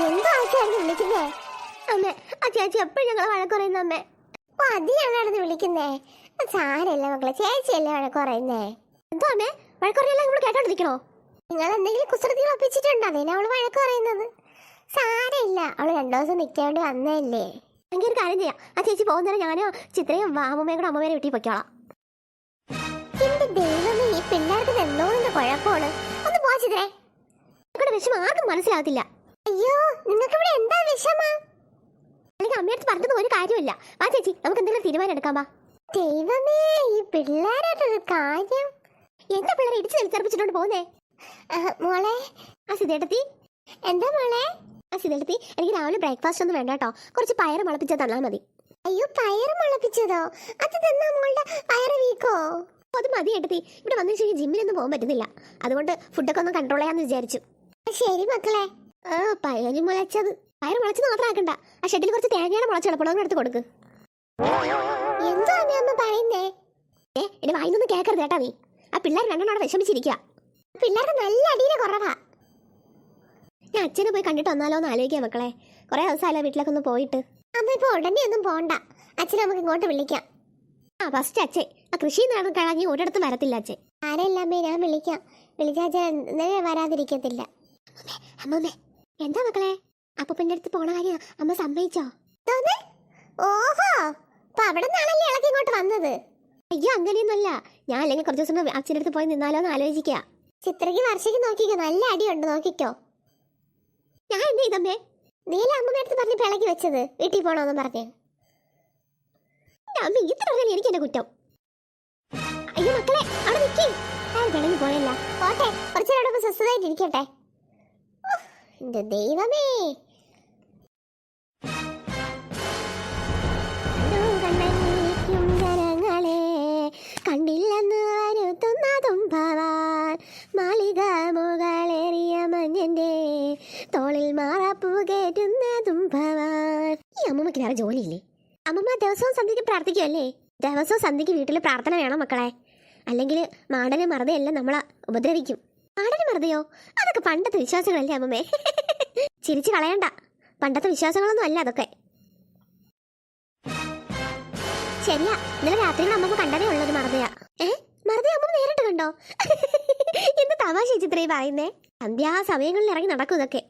എന്താ ആക്കിയായിരുന്നു വിളിക്കുന്നേ? അമ്മ ആ ചേച്ചി എപ്പോഴും ഞങ്ങളെ വഴക്ക് അമ്മ. അപ്പൊ അതിയാണ് അതിനാണ് വിളിക്കുന്നേ? സാരല്ല മക്കളെ ചേച്ചിയല്ലേ വഴക്ക് പറയുന്നേ. എന്താ അമ്മേ വഴക്ക് പറയല്ലേ നമ്മൾ കേട്ടോണ്ടിരിക്കണോ? നിങ്ങൾ എന്തെങ്കിലും കുസൃതികൾ ഒപ്പിച്ചിട്ടുണ്ടോ? അതിനെ അവൾ വഴക്ക് പറയുന്നത്. സാരമില്ല അവൾ രണ്ടു ദിവസം നിൽക്കാൻ വന്നതല്ലേ. എനിക്ക് ഒരു കാര്യം ചെയ്യാം. ആ ചേച്ചി പോകുന്നേരം ഞാനോ ചിത്രയും അമ്മമ്മയും കൂടെ അമ്മമ്മേനെ വീട്ടിൽ പൊയ്ക്കോളാം. എന്റെ ദൈവമേ ഈ പിള്ളേർക്ക് എന്തോ കുഴപ്പമാണ്? ഒന്ന് പോവാ ചിത്രേ. ഇവിടെ വിഷമം ആർക്കും മനസ്സിലാകത്തില്ല നിങ്ങൾക്ക് ഇവിടെ എന്താ വിഷമ? അല്ലെങ്കിൽ അമ്മയടുത്ത് പറഞ്ഞത് ഒരു കാര്യമില്ല. വാ ചേച്ചി നമുക്ക് എന്തെങ്കിലും തീരുമാനം എടുക്കാം വാ. ദൈവമേ ഈ പിള്ളേരായിട്ടൊരു കാര്യം. എന്താ പിള്ളേരെ ഇടിച്ച് തെളിച്ചർപ്പിച്ചിട്ടുണ്ട് പോകുന്നേ? മോളെ ആ സിതേട്ടത്തി എന്താ മോളെ? ആ സിതേട്ടത്തി എനിക്ക് രാവിലെ ബ്രേക്ക്ഫാസ്റ്റ് ഒന്നും വേണ്ട കേട്ടോ. കുറച്ച് പയറ് മുളപ്പിച്ചാൽ തന്നാൽ മതി. അയ്യോ പയറ് മുളപ്പിച്ചതോ? അത് തന്നാ മോളുടെ പയറ് വീക്കോ? അത് മതി ഏട്ടത്തി. ഇവിടെ വന്നു ശേഷം ജിമ്മിലൊന്നും പോകാൻ പറ്റുന്നില്ല. അതുകൊണ്ട് ഫുഡൊക്കെ ഒന്ന് കൺട്രോൾ ചെയ്യാന്ന് വിചാരിച്ചു. ശരി മക്കളെ. ആ പയറ് മുളച്ചത്. പയറ് മുളച്ചത് മാത്രം ആക്കണ്ട. ആ ഷെഡിൽ കുറച്ച് തേങ്ങയാണ് മുളച്ച് കിടപ്പണം എടുത്ത് കൊടുക്ക്. എന്താ അമ്മ പറയുന്നേ? ഏ എന്റെ വായിന്നൊന്നും കേക്കരുത് കേട്ടാ നീ. ആ പിള്ളേർ രണ്ടെണ്ണം അവിടെ വിഷമിച്ചിരിക്കുക പിള്ളേർക്ക് നല്ല അടിയിലെ കുറവാ. ഞാൻ അച്ഛനെ പോയി കണ്ടിട്ട് വന്നാലോ എന്ന് ആലോചിക്കാം മക്കളെ. കുറെ ദിവസമായാലോ വീട്ടിലൊക്കെ ഒന്ന് പോയിട്ട്. അമ്മ ഇപ്പൊ ഉടനെ ഒന്നും പോണ്ട. അച്ഛനെ നമുക്ക് ഇങ്ങോട്ട് വിളിക്കാം. ആ ഫസ്റ്റ് അച്ഛൻ. ആ കൃഷി നടന്ന് കളഞ്ഞ് ഒരിടത്തും വരത്തില്ല അച്ഛൻ. ആരല്ല അമ്മേ ഞാൻ വിളിക്കാം. വിളിച്ചാ അച്ഛൻ വരാതിരിക്കത്തില്ല. അമ്മമ്മേ എന്താ മക്കളെ? അപ്പൂപ്പന്റെ അടുത്ത് പോണ കാര്യം അമ്മ സമ്മതിച്ചോ? ഓഹോ! അവിടെ നിന്നാണല്ലേ ഇളക്കി ഇങ്ങോട്ട് വന്നത്? അയ്യോ അങ്ങനെയൊന്നുമല്ല. ഞാൻ അല്ലെങ്കിൽ കുറച്ച് ദിവസം അച്ഛന്റെ അടുത്ത് പോയി നിന്നാലോന്ന് എന്ന് ആലോചിക്കുക ചിത്രയ്ക്ക് വർഷയ്ക്ക് നോക്കിക്കോ. നല്ല അടിയുണ്ട് നോക്കിക്കോ. ഞാൻ എന്ത് ചെയ്തമ്മേ നീല അമ്മയുടെ അടുത്ത് പറഞ്ഞ് പിളക്കി വെച്ചത്. വീട്ടിൽ പോണോന്ന് പറഞ്ഞ്. അമ്മ ഇത്ര പറഞ്ഞാൽ എനിക്ക് എന്റെ കുറ്റം? അയ്യോ മക്കളെ അവിടെ നിൽക്കി ഞാൻ പിണങ്ങി പോയല്ല. പോട്ടെ കുറച്ചു നേരം ഒന്ന് സ്വസ്ഥതായിട്ട് ഇരിക്കട്ടെ ഉഫ്, ദൈവമേ. കണ്ടില്ലെന്ന് വരുത്തുന്നതും ഭവാൻ. മാളിക മുകളേറിയ മഞ്ഞന്റെ തോളിൽ മാറാപ്പൂ കയറ്റുന്നതും ഭവാൻ. ഈ അമ്മമ്മക്ക് വേറെ ജോലിയില്ലേ? അമ്മമ്മ ദിവസവും സന്ധ്യയ്ക്ക് പ്രാർത്ഥിക്കുമല്ലേ ദിവസവും സന്ധ്യയ്ക്ക് വീട്ടിൽ പ്രാർത്ഥന വേണം മക്കളെ. അല്ലെങ്കിൽ മാടനെ മറതയെല്ലാം നമ്മളെ ഉപദ്രവിക്കും. മാടനെ വെറുതെയോ? അതൊക്കെ പണ്ടത്തെ വിശ്വാസങ്ങളല്ലേ അമ്മമ്മേ? ചിരിച്ചു കളയണ്ട. പണ്ടത്തെ വിശ്വാസങ്ങളൊന്നും അല്ല അതൊക്കെ. ശരിയാ. ഇന്നലെ രാത്രി അമ്മമ്മ കണ്ടതേ ഉള്ളത് മറുതയാ ഏ? മറതയെ അമ്മ നേരിട്ട് കണ്ടോ? എന്ത് തമാശ ചിത്രയും പറയുന്നേ? സന്ധ്യാസമയങ്ങളിൽ ഇറങ്ങി നടക്കും ഇതൊക്കെ.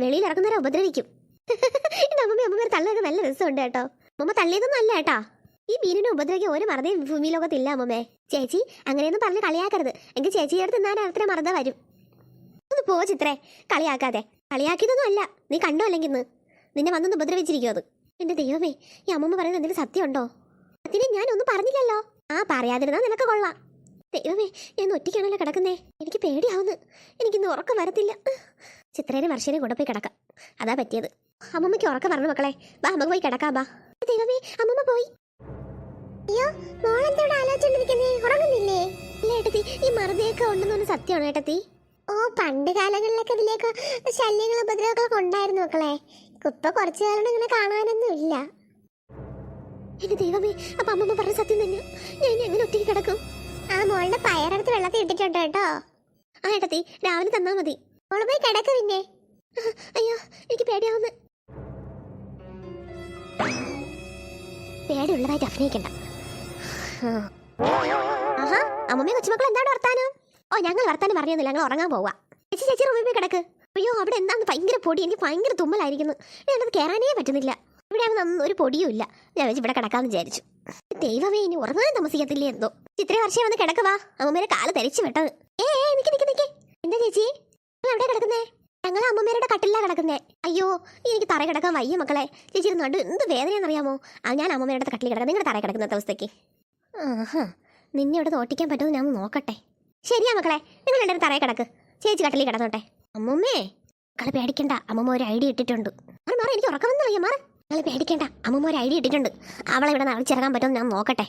വെളിയിൽ ഇറങ്ങുന്നവരെ ഉപദ്രവിക്കും. എന്റെ അമ്മമ്മ അമ്മമാർ തള്ളൊക്കെ നല്ല രസമുണ്ട് കേട്ടോ. അമ്മമ്മ തള്ളിയതൊന്നും അല്ല കേട്ടാ. ഈ മീനിനെ ഉപദ്രവിക്കാൻ ഒരു മറന്നേ ഭൂമി ലോകത്തില്ല അമ്മമ്മേ. ചേച്ചി അങ്ങനെയൊന്നും പറഞ്ഞ് കളിയാക്കരുത്. എങ്കിൽ ചേച്ചിയുടെ അടുത്ത് ഞാൻ മറത വരും. ഒന്ന് പോ ചിത്രേ. കളിയാക്കാതെ. കളിയാക്കിയതൊന്നും അല്ല. നീ കണ്ടോ അല്ലെങ്കിൽ നിന്നെ വന്നൊന്ന് ഉപദ്രവിച്ചിരിക്കും അത്? എന്റെ ദൈവമേ ഈ അമ്മമ്മ പറയുന്നത് എന്തെങ്കിലും സത്യമുണ്ടോ അതിനെ ഞാൻ ഒന്നും പറഞ്ഞില്ലല്ലോ. ആ പറയാതിരുന്നാ നിനക്ക് കൊള്ളാം. ദൈവമേ ഞാൻ ഒറ്റയ്ക്കാണല്ലോ കിടക്കുന്നേ. എനിക്ക് പേടിയാവുന്നു. എനിക്കിന്ന് ഉറക്കം വരത്തില്ല. ചിത്രേനെ വർഷേനെ കൂടെ പോയി കിടക്കാം. അതാ പറ്റിയത്. അമ്മമ്മയ്ക്ക് ഉറക്കം പറഞ്ഞു മക്കളെ. ബാ അമ്മ പോയി കിടക്കാം ബാ ദൈവമേ അമ്മമ്മ പോയി. അയ്യോ മോളെന്തോടെ ആലോചിച്ചോണ്ടിരിക്കുന്നേ? ഉറങ്ങുന്നില്ലേ? ഇല്ല ഏട്ടത്തി ഈ മറുതയൊക്കെ ഉണ്ടെന്ന് സത്യമാണ് ഏട്ടത്തി? ഓ പണ്ട് കാലങ്ങളിലൊക്കെ ഇതിലേക്ക് ശല്യങ്ങൾ ഉപദ്രവങ്ങളൊക്കെ ഉണ്ടായിരുന്നു മക്കളെ. ഇപ്പൊ കുറച്ചു കാലം ഇങ്ങനെ കാണാനൊന്നും ഇല്ല. എന്റെ ദൈവമേ അപ്പൊ അമ്മമ്മ പറഞ്ഞ സത്യം തന്നെ ഞാൻ ഇനി എങ്ങനെ ഒറ്റയ്ക്ക് കിടക്കും? ആ മോളുടെ പയറെടുത്ത് വെള്ളത്തിൽ ഇട്ടിട്ടുണ്ട് കേട്ടോ. ആ ഏട്ടത്തി രാവിലെ തന്നാ മതി. മോൾ പോയി കിടക്ക പിന്നെ. അയ്യോ എനിക്ക് പേടിയാവുന്നു. പേടിയുള്ളതായിട്ട് അഭിനയിക്കണ്ട. ആഹാ അമ്മമ്മ കൊച്ചുമക്കൾ എന്താണ് വർത്താനം? ഓ ഞങ്ങൾ വർത്താനം പറഞ്ഞില്ല ഞങ്ങൾ ഉറങ്ങാൻ പോവാ. ചേച്ചി ചേച്ചി റൂമിൽ പോയി കിടക്ക്. അയ്യോ അവിടെ എന്താന്ന് ഭയങ്കര പൊടി. എനിക്ക് ഭയങ്കര തുമ്മലായിരിക്കുന്നു. ഞാനത് കയറാനേ പറ്റുന്നില്ല. ഇവിടെ ആവുന്ന ഒരു പൊടിയും ഇല്ല. ഞാൻ വെച്ച് ഇവിടെ കിടക്കാന്ന് വിചാരിച്ചു. ദൈവമേ ഇനി ഉറങ്ങാൻ താമസിക്കത്തില്ലേ എന്തോ. ഇത്രയും വർഷം വന്ന് കിടക്കവാ അമ്മമ്മേരെ കാൽ തെരിച്ചു വിട്ടത് ഏ നിക്ക് നിക്ക് നിക്ക്. എന്താ ചേച്ചി? നിങ്ങൾ എവിടെ കിടക്കുന്നേ? ഞങ്ങൾ അമ്മമ്മേരുടെ കട്ടിലാണ് കിടക്കുന്നേ. അയ്യോ എനിക്ക് തറ കിടക്കാൻ വയ്യ മക്കളെ. ചേച്ചി നടു എന്ത് വേദനയെന്നറിയാമോ ആ ഞാൻ അമ്മമ്മേരുടെ കട്ടിൽ കിടക്കാം. നിങ്ങളുടെ തറ കിടക്കുന്ന ദിവസത്തേക്ക് ആഹാ നിന്നെ ഇവിടെ തോട്ടിക്കാൻ പറ്റുമോ ഞാൻ നോക്കട്ടെ. ശരിയാ മക്കളെ നിങ്ങൾ രണ്ടുപേരും തറയെ കിടക്ക്. ചേച്ചി കട്ടിലി കിടന്നോട്ടെ. അമ്മമ്മേ മക്കളെ പേടിക്കണ്ട അമ്മമ്മ ഒരു ഐഡിയ ഇട്ടിട്ടുണ്ട്. മാറി മാറി എനിക്ക് ഉറക്കം വന്നറിയാം മാറി. മക്കളെ പേടിക്കണ്ട അമ്മമ്മ ഒരു ഐഡിയ ഇട്ടിട്ടുണ്ട്. അവളെ ഇവിടെ നാളെ ചിറങ്ങാൻ പറ്റുമെന്ന് ഞാൻ നോക്കട്ടെ.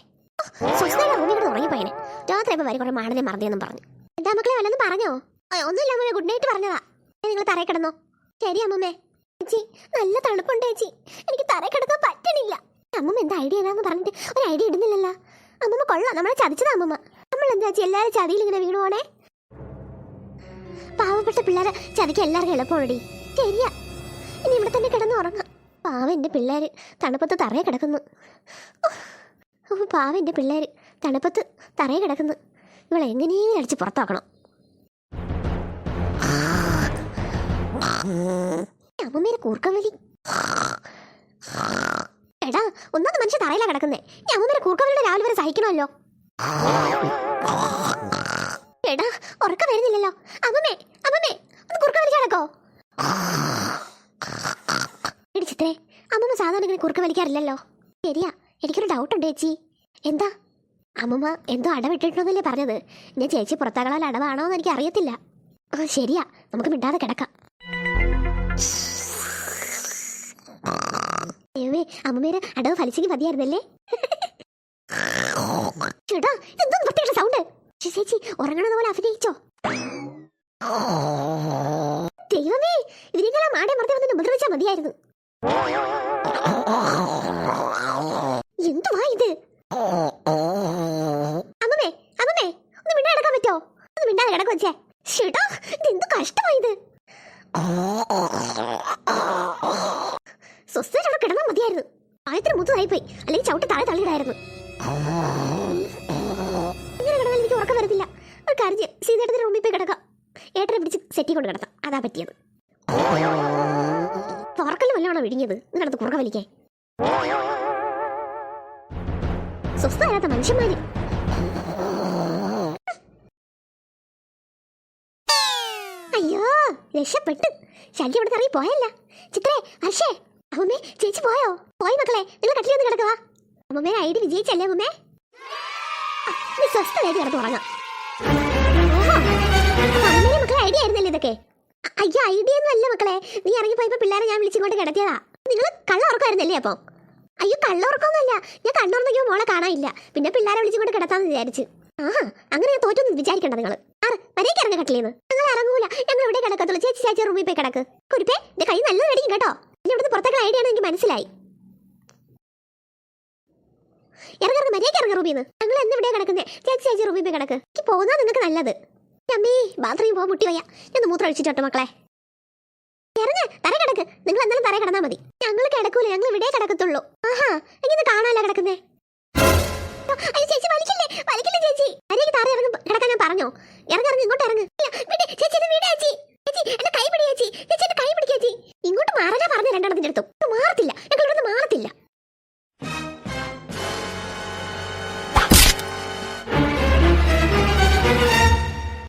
സ്വസ്ഥയുടെ റൂമിൽ ഇവിടെ ഉറങ്ങിപ്പോയിനെ രാത്രി ഇപ്പൊ വരി കുറെ മാടനെ മറന്നിയെന്നും പറഞ്ഞു. എന്താ മക്കളെ വല്ലതും പറഞ്ഞോ? ഒന്നുമില്ല അമ്മ ഗുഡ് നൈറ്റ് പറഞ്ഞതാ. നിങ്ങൾ തറയെ കിടന്നോ. ശരി അമ്മമ്മേ. ചേച്ചി നല്ല തണുപ്പുണ്ട് ചേച്ചി. എനിക്ക് തറയെ കിടക്കാൻ പറ്റണില്ല. അമ്മമ്മ എന്താ ഐഡിയ ഏതാന്ന് പറഞ്ഞിട്ട് ഒരു ഐഡിയ ഇടുന്നില്ലല്ലോ. അമ്മമ്മ കൊള്ളാം. നമ്മളെ ചതിച്ചതാ അമ്മമ്മ. നമ്മൾ എന്താ എല്ലാവരും ചതിയിൽ ഇങ്ങനെ വീണു പോണേ? പാവപ്പെട്ട പിള്ളേരെ ചതിക്ക് എല്ലാവർക്കും എളുപ്പമുള്ളടി ശരിയാ. ഇനി ഇവിടെ തന്നെ കിടന്ന് ഉറങ്ങാം. പാവ എന്റെ പിള്ളേർ തണുപ്പത്ത് തറയെ കിടക്കുന്നു. പാവ എന്റെ പിള്ളേർ തണുപ്പത്ത് തറയെ കിടക്കുന്നു. ഇവളെ എങ്ങനെയും അടിച്ച് പുറത്താക്കണം. അമ്മമ്മേരെ കൂർക്കം വലി. എടാ ഒന്നാമത് മനുഷ്യ തറയിലാ കിടക്കുന്നേ. ഞാൻ ഒന്നര കൂർക്കവരുടെ രാവിലെ വരെ സഹിക്കണമല്ലോ. എടാ ഉറക്കം വരുന്നില്ലല്ലോ. അമ്മമ്മേ അമ്മമ്മേ ഒന്ന് കുറുക്ക എടി ചിത്രേ അമ്മമ്മ സാധാരണ ഇങ്ങനെ കുറുക്ക വലിക്കാറില്ലല്ലോ. ശരിയാ എനിക്കൊരു ഡൗട്ട് ഉണ്ട് ചേച്ചി. എന്താ? അമ്മമ്മ എന്തോ അടവിട്ടിട്ടുണ്ടെന്നല്ലേ പറഞ്ഞത്. ഞാൻ ചേച്ചി പുറത്താകളാൽ അടവാണോ എന്ന് എനിക്ക് അറിയത്തില്ല ശരിയാ നമുക്ക് മിണ്ടാതെ കിടക്കാം. ദൈവമേ അമ്മമ്മേരെ അടവ് ഫലിച്ചെങ്കിൽ മതിയായിരുന്നല്ലേ? ചേട്ടാ എന്തോ വൃത്തിയുടെ സൗണ്ട് ചേച്ചി ഉറങ്ങണത് പോലെ അഭിനയിച്ചോ. ദൈവമേ ഇതിനേക്കാളും മാടെ മറത്തി വന്ന് ഉപദ്രവിച്ചാൽ മതിയായിരുന്നു. എന്തുവാ ഇത്? അമ്മമ്മേ അമ്മമ്മേ ഒന്ന് മിണ്ടാ കിടക്കാൻ പറ്റോ ഒന്ന് മിണ്ടാതെ കിടക്കും വെച്ചേ ചേട്ടാ ഇത് എന്ത് കഷ്ടമാ ഏട്ടനെ പിടിച്ച് സെറ്റി കൊണ്ട് കിടത്താം അതാ പറ്റിയത്. തുറക്കൽ വല്ലതാണോ വിഴിഞ്ഞത് നിങ്ങളടുത്ത് കുറുക്ക വലിക്കേ. സ്വസ്ഥരാത്ത മനുഷ്യന്മാര്. അയ്യോ രക്ഷപ്പെട്ട്. ശല്യം ഇവിടെ ഇറങ്ങി പോയല്ല. ചിത്രേ ഹർഷേ അമ്മമ്മേ ചേച്ചി പോയോ? പോയി മക്കളെ നിങ്ങൾ കട്ടിലൊന്ന് കിടക്കുക അമ്മമ്മേ ഐഡി വിജയിച്ചല്ലേ അമ്മമ്മേ? സ്വസ്ഥമായിട്ട് കിടന്ന് ഉറങ്ങാം. ഇതൊക്കെ അയ്യോ ഐഡിയ ഒന്നും അല്ല മക്കളെ. നീ ഇറങ്ങിപ്പോയപ്പോ പിള്ളേരെ ഞാൻ വിളിച്ചിങ്ങോട്ട് കിടത്തിയതാ. നിങ്ങൾ കള്ള ഉറക്കമായിരുന്നല്ലേ അപ്പം? അയ്യോ കള്ള ഉറക്കമൊന്നുമല്ല. ഞാൻ കണ്ണുറന്നെങ്കിൽ മോളെ കാണാനില്ല. പിന്നെ പിള്ളേരെ വിളിച്ചിങ്ങോട്ട് കിടത്താന്ന് വിചാരിച്ചു. ആഹാ അങ്ങനെ ഞാൻ തോറ്റൊന്നും വിചാരിക്കണ്ട നിങ്ങൾ ആറ് വരേക്ക് ഇറങ്ങ കട്ടിലേന്ന്. നിങ്ങൾ ഇറങ്ങൂല. ഞങ്ങൾ ഇവിടെ കിടക്കത്തുള്ളൂ. ചേച്ചി ചേച്ചി റൂമിൽ പോയി കിടക്ക്. കുരുപ്പേ എന്റെ കൈ നല്ല അടിക്കും കേട്ടോ. ഇനി ഇവിടുന്ന് പുറത്തേക്കുള്ള ഐഡിയ ആണ് എനിക്ക് മനസ്സിലായി. ഇറങ്ങിറങ്ങ് മര്യാദയ്ക്ക് ഇറങ്ങ റൂമിന്ന്. ഞങ്ങൾ എന്ന് ഇവിടെ കിടക്കുന്നേ? ചേച്ചി ചേച്ചി റൂമിൽ പോയി കിടക്ക്. എനിക്ക് പോകുന്നതാ നിങ്ങൾക്ക് നല്ലത്. അമ്മേ ബാത്റൂമിൽ പോകാൻ മുട്ടി വയ്യ. ഞാൻ മൂത്രം അഴിച്ചിട്ടോ മക്കളെ? ഇറങ്ങ് തറ കിടക്ക്. നിങ്ങൾ എന്തായാലും തറ കിടന്നാ മതി. ഞങ്ങൾ കിടക്കൂല ഞങ്ങൾ ഇവിടെ കിടക്കത്തുള്ളൂ. ആഹാ എങ്ങനെ കാണാനല്ല കിടക്കുന്നേ? ചേച്ചി വലിക്കില്ലേ? വലിക്കില്ലേ ചേച്ചി? അരേക്ക് താറ ഇറങ്ങി കിടക്കാൻ ഞാൻ പറഞ്ഞോ? ഇറങ്ങി ഇറങ്ങി ഇങ്ങോട്ട് ഇറങ്ങ്.